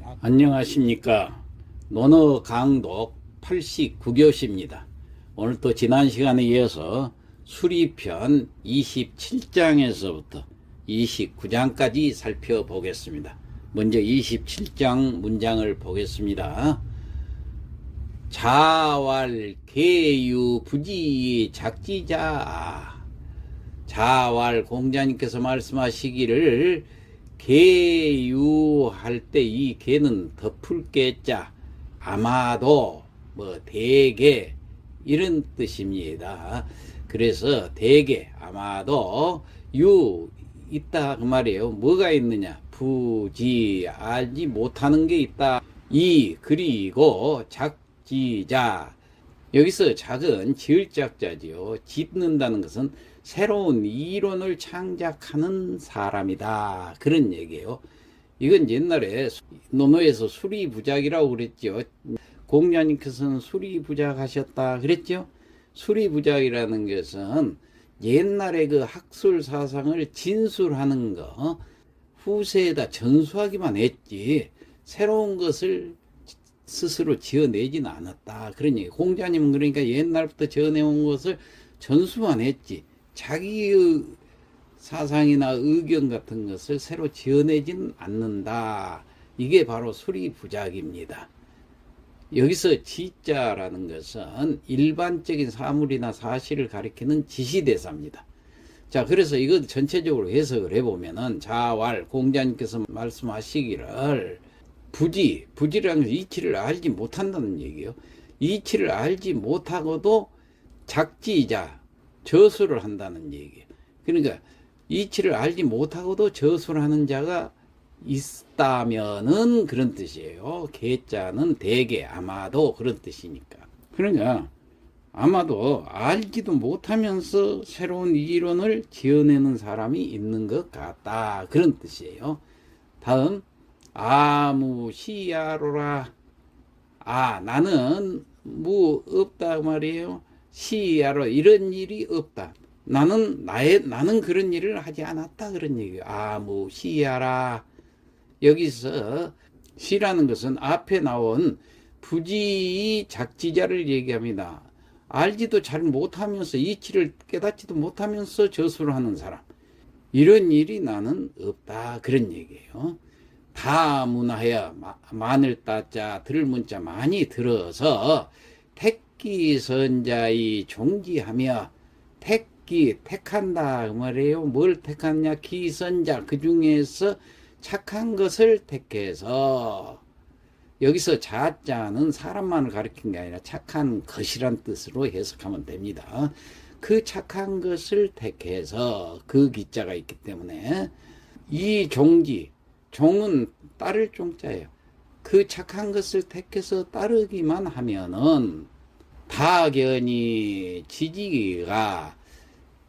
약 안녕하십니까. 논어 강독 89교시입니다. 오늘 또 지난 시간에 이어서 수리편 27장에서부터 29장까지 살펴보겠습니다. 먼저 27장 문장을 보겠습니다. 자왈 개유 부지 작지자 자왈 공자님께서 말씀하시기를 개유할 때 이 개는 덮을 개자 아마도 뭐 대개 이런 뜻입니다. 그래서 대개 아마도 유 있다 그 말이에요. 뭐가 있느냐? 부지 알지 못하는 게 있다. 이 그리고 작지자 여기서 작은 지을 작자지요. 짓는다는 것은 새로운 이론을 창작하는 사람이다. 그런 얘기예요. 이건 옛날에 논어에서 수리부작이라고 그랬죠. 공자님께서는 수리부작 하셨다 그랬죠. 수리부작이라는 것은 옛날에 그 학술 사상을 진술하는 거 후세에다 전수하기만 했지 새로운 것을 스스로 지어내지는 않았다. 얘기. 공자님은 그러니까 옛날부터 지어내온 것을 전수만 했지. 자기의 사상이나 의견 같은 것을 새로 지어내지는 않는다. 이게 바로 수리부작입니다. 여기서 지자라는 것은 일반적인 사물이나 사실을 가리키는 지시대사입니다. 자, 그래서 이거 전체적으로 해석을 해보면은 자왈 공자님께서 말씀하시기를 부지, 부지라는 것은 이치를 알지 못한다는 얘기예요. 이치를 알지 못하고도 작지이자 저수를 한다는 얘기예요. 그러니까 이치를 알지 못하고도 저수를 하는 자가 있다면은 그런 뜻이에요. 개자는 대개 아마도 그런 뜻이니까. 그러니까 아마도 알지도 못하면서 새로운 이론을 지어내는 사람이 있는 것 같다. 그런 뜻이에요. 다음 아무 시야로라. 아 나는 뭐 없다 말이에요. 시야로 이런 일이 없다. 나는 나의 나는 그런 일을 하지 않았다 그런 얘기예요. 아무 시야라. 여기서 시라는 것은 앞에 나온 부지 작지자를 얘기합니다. 알지도 잘 못하면서 이치를 깨닫지도 못하면서 저수를 하는 사람. 이런 일이 나는 없다. 그런 얘기예요. 다 문하여 마늘 따자 들을 문자 많이 들어서 택 기 선자의 종지하며 택기 택한다 그 말이에요. 뭘 택하느냐 기선자 그 중에서 착한 것을 택해서 여기서 자자는 사람만을 가리킨 게 아니라 착한 것이란 뜻으로 해석하면 됩니다. 그 착한 것을 택해서 그 기자가 있기 때문에 이 종지 종은 따를 종자예요. 그 착한 것을 택해서 따르기만 하면은 다견이 지지가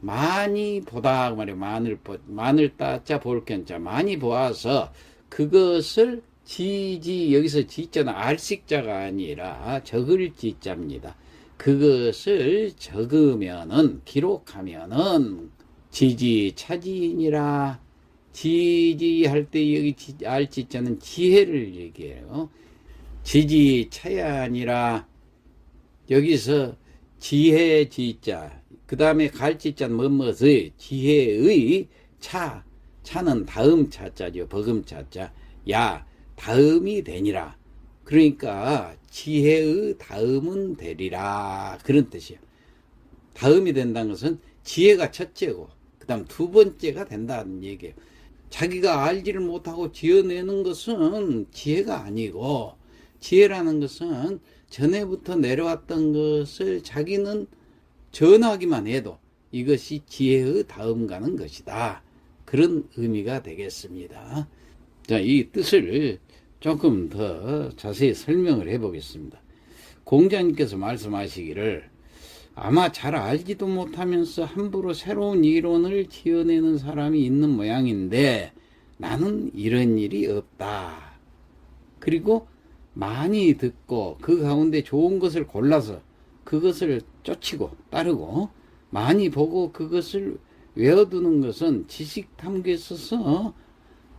많이 보다 그 말이에요. 마늘 마늘 따자 볼 견자 많이 보아서 그것을 지지 여기서 지자는 알식자가 아니라 적을 지자입니다. 그것을 적으면은 기록하면은 지지 차지인이라 지지할 때 여기 알지자는 지혜를 얘기해요. 지지 차야 아니라 여기서 지혜 지자 그 다음에 갈지자는 뭐뭐의 지혜의 차 차는 다음 차자죠. 버금 차자. 야 다음이 되니라. 그러니까 지혜의 다음은 되리라. 그런 뜻이에요. 다음이 된다는 것은 지혜가 첫째고 그 다음 두 번째가 된다는 얘기예요. 자기가 알지를 못하고 지어내는 것은 지혜가 아니고 지혜라는 것은 전에부터 내려왔던 것을 자기는 전하기만 해도 이것이 지혜의 다음 가는 것이다. 그런 의미가 되겠습니다. 자, 이 뜻을 조금 더 자세히 설명을 해 보겠습니다. 공자님께서 말씀하시기를 아마 잘 알지도 못하면서 함부로 새로운 이론을 지어내는 사람이 있는 모양인데 나는 이런 일이 없다. 그리고 많이 듣고 그 가운데 좋은 것을 골라서 그것을 쫓치고 따르고 많이 보고 그것을 외워두는 것은 지식 탐구에 있어서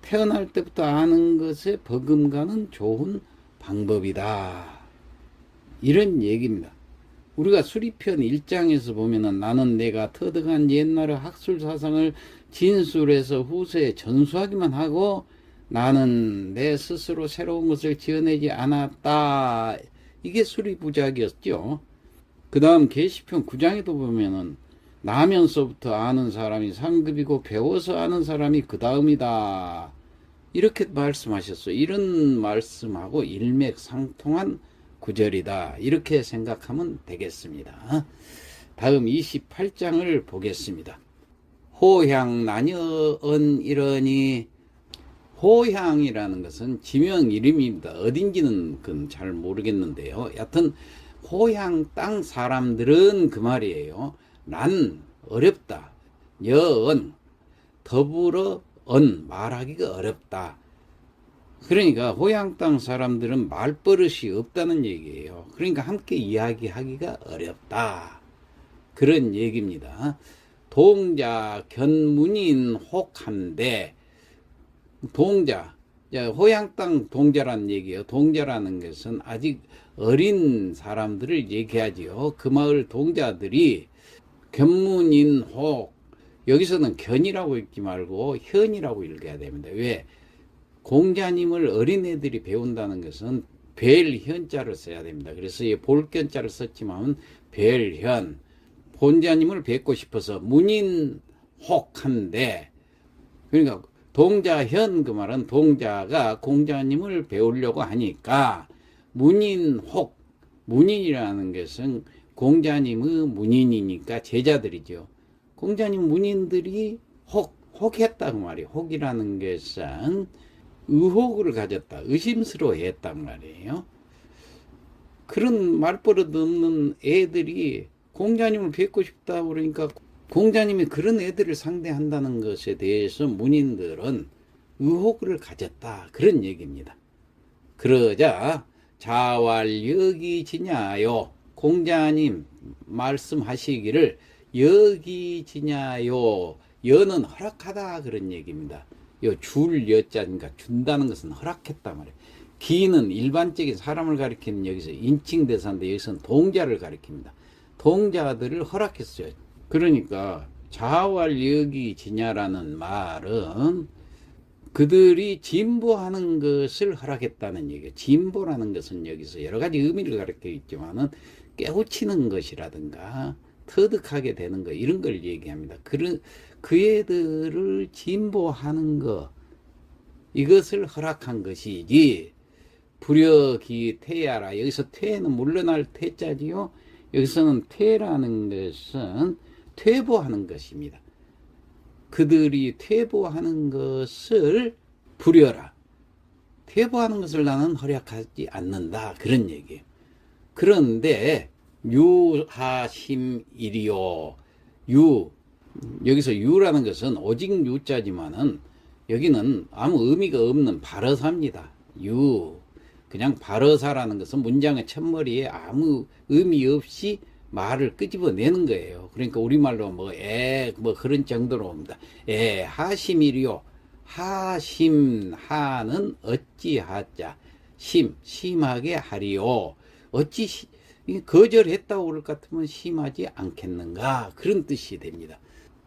태어날 때부터 아는 것에 버금가는 좋은 방법이다. 이런 얘기입니다. 우리가 수리편 1장에서 보면은 나는 내가 터득한 옛날의 학술 사상을 진술해서 후세에 전수하기만 하고 나는 내 스스로 새로운 것을 지어내지 않았다. 이게 수리부작이었죠. 그 다음 게시편 9장에도 보면은 나면서부터 아는 사람이 상급이고 배워서 아는 사람이 그 다음이다. 이렇게 말씀하셨어요. 이런 말씀하고 일맥상통한 구절이다. 이렇게 생각하면 되겠습니다. 다음 28장을 보겠습니다. 호향 나녀언 이러니 호향이라는 것은 지명 이름입니다. 어딘지는 그건 잘 모르겠는데요. 여튼 호향 땅 사람들은 그 말이에요. 난 어렵다. 여언 더불어 언 말하기가 어렵다. 그러니까 호양 땅 사람들은 말버릇이 없다는 얘기예요. 그러니까 함께 이야기하기가 어렵다. 그런 얘기입니다. 동자 견문인 혹한데 동자 호양 땅 동자라는 얘기예요. 동자라는 것은 아직 어린 사람들을 얘기하지요. 그 마을 동자들이 견문인 혹 여기서는 견이라고 읽지 말고 현이라고 읽어야 됩니다. 왜? 공자님을 어린애들이 배운다는 것은 벨현자를 써야 됩니다. 그래서 이 볼견자를 썼지만 벨현 본자님을 뵙고 싶어서 문인 혹한데 그러니까 동자현 그 말은 동자가 공자님을 배우려고 하니까 문인혹 문인이라는 것은 공자님의 문인이니까 제자들이죠. 공자님 문인들이 혹 혹했다 그 말이에요. 혹이라는 것은 의혹을 가졌다, 의심스러워했단 말이에요. 그런 말버릇 없는 애들이 공자님을 뵙고 싶다 그러니까 공자님이 그런 애들을 상대한다는 것에 대해서 문인들은 의혹을 가졌다 그런 얘기입니다. 그러자 자왈여기 지냐요 공자님 말씀하시기를 여기 지냐요 여는 허락하다 그런 얘기입니다. 요줄 여자니까 준다는 것은 허락했단 말이에요. 기는 일반적인 사람을 가리키는 여기서 인칭 대사인데 여기서는 동자를 가리킵니다. 동자들을 허락했어요. 그러니까 자활 여기 지냐라는 말은 그들이 진보하는 것을 허락했다는 얘기예요. 진보라는 것은 여기서 여러 가지 의미를 가리켜 있지만은 깨우치는 것이라든가 터득하게 되는 것 이런 걸 얘기합니다. 그런 그 애들을 진보하는 것 이것을 허락한 것이지 불여기 태야라 여기서 퇴는 물러날 퇴자지요. 여기서는 퇴라는 것은 퇴보하는 것입니다. 그들이 퇴보하는 것을 부려라. 퇴보하는 것을 나는 허락하지 않는다. 그런 얘기예요. 그런데 유하심이리요. 유 여기서 유라는 것은 오직 유자지만은 여기는 아무 의미가 없는 발어사입니다. 유 그냥 발어사라는 것은 문장의 첫머리에 아무 의미 없이 말을 끄집어내는 거예요. 그러니까 우리말로 뭐, 에, 뭐 그런 정도로 옵니다. 에, 하심이리요. 하심, 하는 어찌하 자. 심, 심하게 하리요. 어찌, 시, 거절했다고 그럴 것 같으면 심하지 않겠는가. 그런 뜻이 됩니다.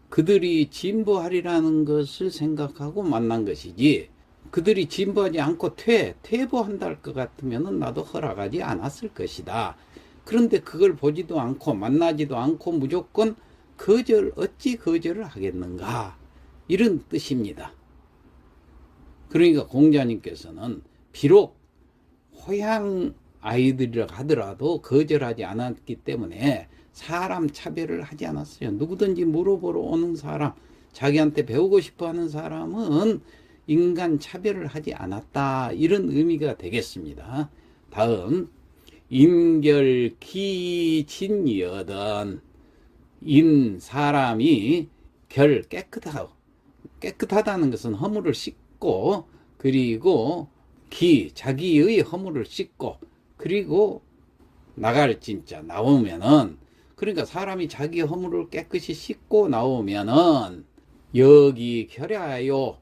그들이 진보하리라는 것을 생각하고 만난 것이지 그들이 진보하지 않고 퇴, 퇴보한다 할 것 같으면 나도 허락하지 않았을 것이다. 그런데 그걸 보지도 않고 만나지도 않고 무조건 거절, 어찌 거절을 하겠는가. 이런 뜻입니다. 그러니까 공자님께서는 비록 호양 아이들이라 하더라도 거절하지 않았기 때문에 사람 차별을 하지 않았어요. 누구든지 물어보러 오는 사람, 자기한테 배우고 싶어 하는 사람은 인간 차별을 하지 않았다. 이런 의미가 되겠습니다. 다음, 임결기 진여던 인 사람이 결 깨끗하고 깨끗하다는 것은 허물을 씻고 그리고 기 자기의 허물을 씻고 그리고 나갈 진짜 나오면은 그러니까 사람이 자기 허물을 깨끗이 씻고 나오면은 여기 결야요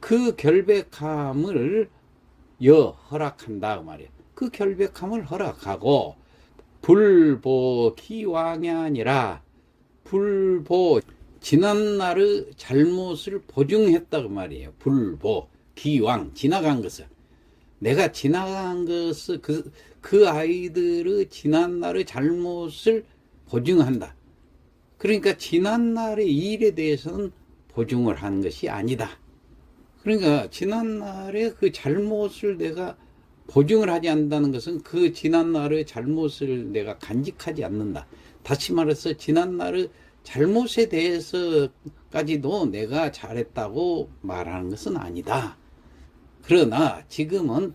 그 결백함을 여 허락한다 그 말이에요. 그 결백함을 허락하고 불보 기왕이 아니라 불보 지난날의 잘못을 보증했다 그 말이에요. 불보 기왕 지나간 것을 내가 지나간 것을 그, 그 아이들의 지난날의 잘못을 보증한다. 그러니까 지난날의 일에 대해서는 보증을 하는 것이 아니다. 그러니까 지난날의 그 잘못을 내가 보증을 하지 않는다는 것은 그 지난 날의 잘못을 내가 간직하지 않는다. 다시 말해서 지난 날의 잘못에 대해서까지도 내가 잘했다고 말하는 것은 아니다. 그러나 지금은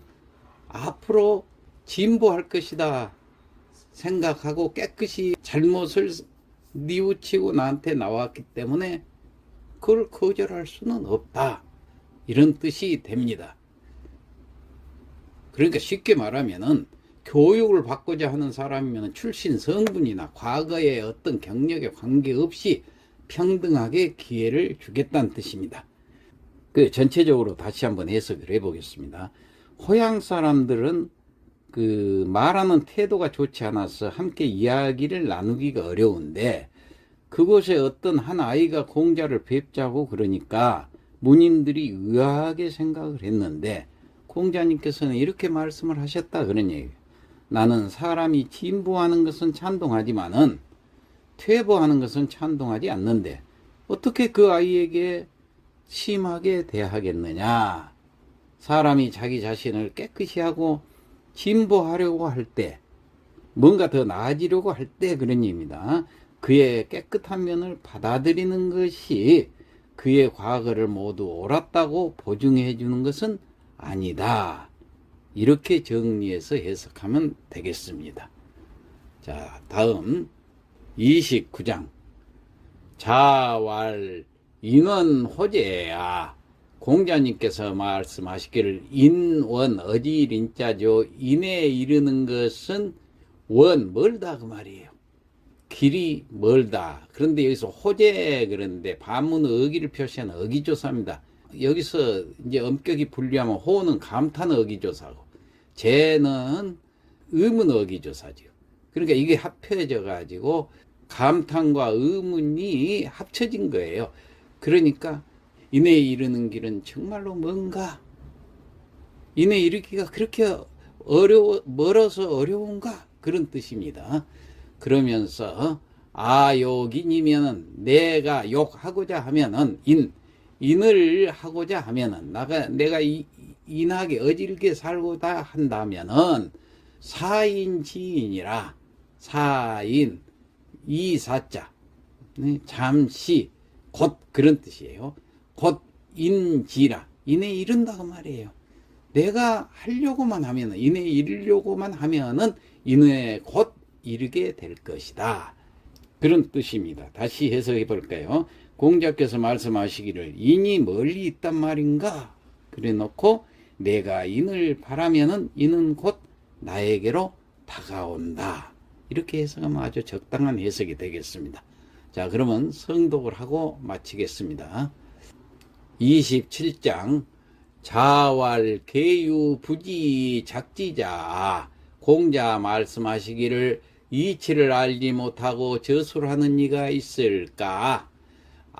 앞으로 진보할 것이다 생각하고 깨끗이 잘못을 뉘우치고 나한테 나왔기 때문에 그걸 거절할 수는 없다. 이런 뜻이 됩니다. 그러니까 쉽게 말하면은 교육을 받고자 하는 사람이면 출신 성분이나 과거의 어떤 경력에 관계없이 평등하게 기회를 주겠다는 뜻입니다. 그 전체적으로 다시 한번 해석을 해보겠습니다. 호양 사람들은 그 말하는 태도가 좋지 않아서 함께 이야기를 나누기가 어려운데 그곳에 어떤 한 아이가 공자를 뵙자고 그러니까 문인들이 의아하게 생각을 했는데 공자님께서는 이렇게 말씀을 하셨다 그런 얘기예요. 나는 사람이 진보하는 것은 찬동하지만은 퇴보하는 것은 찬동하지 않는데 어떻게 그 아이에게 심하게 대하겠느냐. 사람이 자기 자신을 깨끗이 하고 진보하려고 할 때, 뭔가 더 나아지려고 할 때 그런 얘기입니다. 그의 깨끗한 면을 받아들이는 것이 그의 과거를 모두 옳았다고 보증해 주는 것은 아니다. 이렇게 정리해서 해석하면 되겠습니다. 자, 다음 29장. 자왈 인원 호재야. 공자님께서 말씀하시기를 인원 어디일 인자죠. 인에 이르는 것은 원 멀다 그 말이에요. 길이 멀다. 그런데 여기서 호재 그런데 반문 어기를 표시하는 어기조사입니다. 여기서 이제 엄격히 분류하면 호는 감탄 어기조사고 재는 의문 어기조사죠. 그러니까 이게 합해져 가지고 감탄과 의문이 합쳐진 거예요. 그러니까 이내 이르는 길은 정말로 뭔가 이내 이르기가 그렇게 어려워 멀어서 어려운가 그런 뜻입니다. 그러면서 아욕인이면은 내가 욕하고자 하면은 인 인을 하고자 하면은 나가 내가 이, 인하게 어질게 살고다 한다면은 사인 지인이라 사인 이사자 네, 잠시 곧 그런 뜻이에요. 곧 인지라 인에 이른다고 말이에요. 내가 하려고만 하면은 인에 이르려고만 하면은 인에 곧 이르게 될 것이다. 그런 뜻입니다. 다시 해석해 볼까요? 공자께서 말씀하시기를 인이 멀리 있단 말인가? 그래 놓고 내가 인을 바라면은 이는 곧 나에게로 다가온다. 이렇게 해석하면 아주 적당한 해석이 되겠습니다. 자, 그러면 성독을 하고 마치겠습니다. 27장 자왈 개유 부지 작지자 공자 말씀하시기를 이치를 알지 못하고 저술하는 이가 있을까?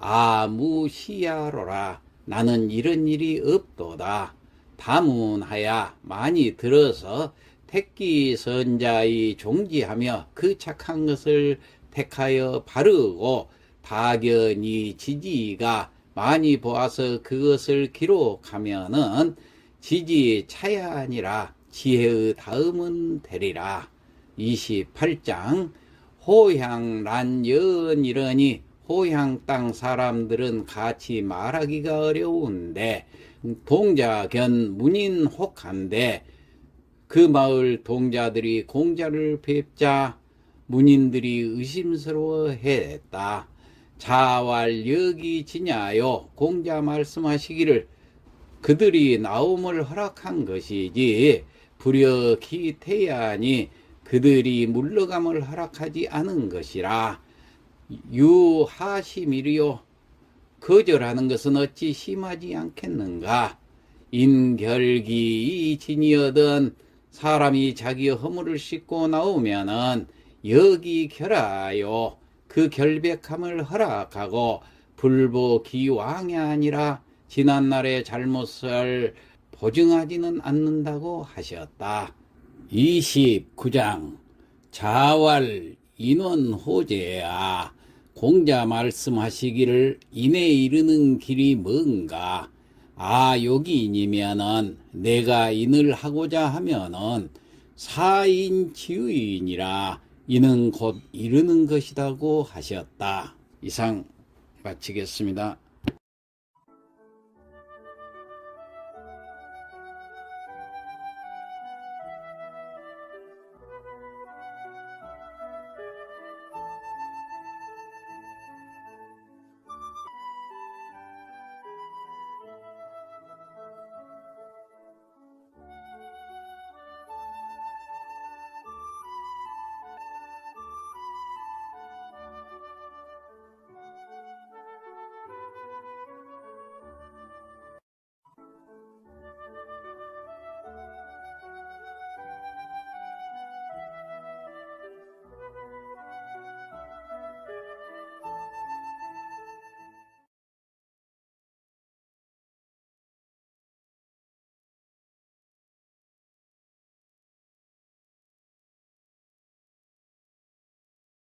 아무시야로라. 나는 이런 일이 없도다. 다문하야 많이 들어서 택기 선자의 종지하며 그 착한 것을 택하여 바르고 다견이 지지가 많이 보아서 그것을 기록하면은 지지 차야 아니라 지혜의 다음은 되리라. 28장 호향란 연이러니 호향 땅 사람들은 같이 말하기가 어려운데 동자견 문인 혹한데 그 마을 동자들이 공자를 뵙자 문인들이 의심스러워했다. 자왈 여기 지냐요 공자 말씀하시기를 그들이 나옴을 허락한 것이지 불여 기태야니 그들이 물러감을 허락하지 않은 것이라 유하시미리요 거절하는 것은 어찌 심하지 않겠는가? 인결기 진이어든 사람이 자기의 허물을 씻고 나오면은 여기 결하여 그 결백함을 허락하고 불보 기왕이 아니라 지난날의 잘못을 보증하지는 않는다고 하셨다. 29장 자활 인원 호재야 공자 말씀하시기를 인에 이르는 길이 뭔가 아 여기이면은 내가 인을 하고자 하면은 사인 지의이니라 이는 곧 이르는 것이라고 하셨다. 이상 마치겠습니다.